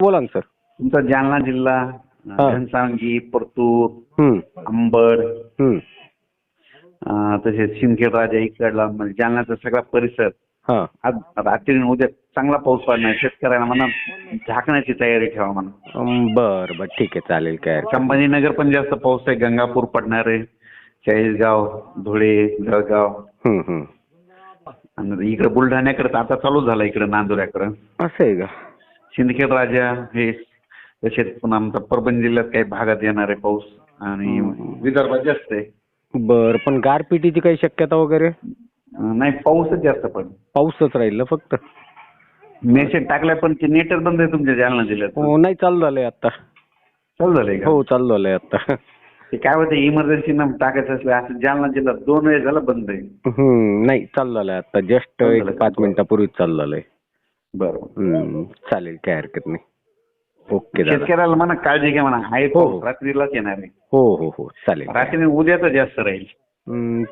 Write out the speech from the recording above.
बोला ना सर. तुमचा जालना जिल्हा. घनसावंगी परतूर अंबड तसेच सिंदखेड राजा इकडला म्हणजे जालन्याचा सगळा परिसर. हा. आज रात्री उद्या चांगला पाऊस पडणार. शेतकऱ्यांना म्हणा झाकण्याची तयारी ठेवा म्हणा. बर बर ठीक आहे चालेल काय संभाजीनगर पण जास्त पाऊस आहे गंगापूर पडणार आहे चाळीसगाव धुळे जळगाव. आणि इकडे बुलढाण्याकडे आता चालू झाला इकडे नांदुऱ्याकडे. असं आहे का? सिंदखेड राजा हे तसेच पुन्हा आमचा परभणी जिल्ह्यात काही भागात येणार आहे पाऊस आणि विदर्भात जास्त आहे. बर पण गारपिटीची काही शक्यता वगैरे? नाही पाऊसच जास्त पण पाऊसच राहील ना फक्त. मेसेज टाकलाय पण ते नेटच बंद आहे तुमच्या जालना जिल्ह्यात. हो नाही चालू झालंय आता चालू झालंय का? हो चालू झालंय आता ते काय होतं इमर्जन्सी न टाकायचं असलं असं जालना जिल्ह्यात दोन वेळेस झालं बंद आहे. हम्म, नाही चालू झालंय आता जस्ट एक. पाच मिनिटापूर्वीच चालू झालंय. बरोबर. हम्म, चालेल काय हरकत नाही. ओके शेतकऱ्याला म्हणा काळजी घ्या म्हणा. आहे हो. पाऊस रात्रीलाच येणार आहे. हो हो हो. चालेल रात्री उद्या तर जास्त राहील. चालेल.